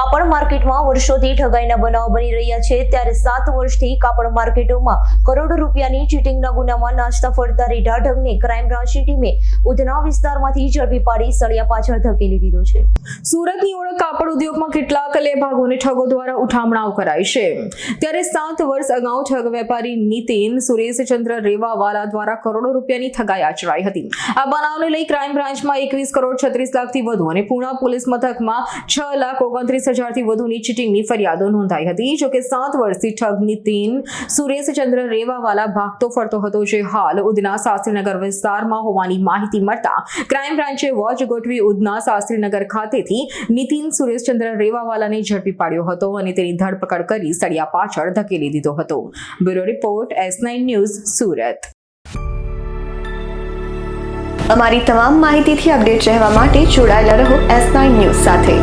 કાપડ માર્કેટમાં વર્ષોથી ઠગાઈના બનાવ બની રહ્યા છે. ત્યારે સાત વર્ષથી કાપડ માર્કેટોમાં કરોડો રૂપિયાની ચીટિંગના ગુનામાં નાચતા ફરતા રીઢા ઢગને ક્રાઇમ બ્રાન્ચની ટીમે ઉધના વિસ્તારમાંથી ઝડપી પાડી સળિયા પાછળ ધકેલી દીધો છે. સુરતની ઓળખ કાપડ ઉદ્યોગમાં કેટલાક લેભાગોને ઠગો દ્વારા ઉઠામણાઓ કરાઈ છે. ત્યારે સાત વર્ષ અગાઉ ઠગ વેપારી નીતિન સુરેશચંદ્ર રેવાવાલા દ્વારા કરોડો રૂપિયાની ઠગાઈ આચરાઈ હતી. આ બનાવને લઈ ક્રાઇમ બ્રાન્ચમાં એકવીસ કરોડ છત્રીસ લાખથી વધુ અને પૂણા પોલીસ મથકમાં છ લાખ ઓગણત્રીસ હજારથી વધુની ચીટિંગની ફરિયાદો નોંધાઈ હતી. જોકે સાત વર્ષથી ઠગ નીતિન સુરેશચંદ્ર રેવાવાલા ભાગતો ફરતો હતો. જે હાલ ઉધના શાસ્ત્રીનગર વિસ્તારમાં હોવાની માહિતી મળતા ક્રાઇમ બ્રાન્ચે વોચ ગોઠવી ઉધના શાસ્ત્રીનગર ખાતેથી નીતિન સુરેશચંદ્ર રેવાવાલાને ઝડપી પાડ્યો હતો અને તેની ધરપકડ કરી સળિયા પાછળ ધકેલી દીધો હતો. Bureau report, S nine news, Surat. અમારી તમામ માહિતીથી અપડેટ રહેવા માટે જોડાયેલા રહો એસ નાઇન ન્યૂઝ સાથે.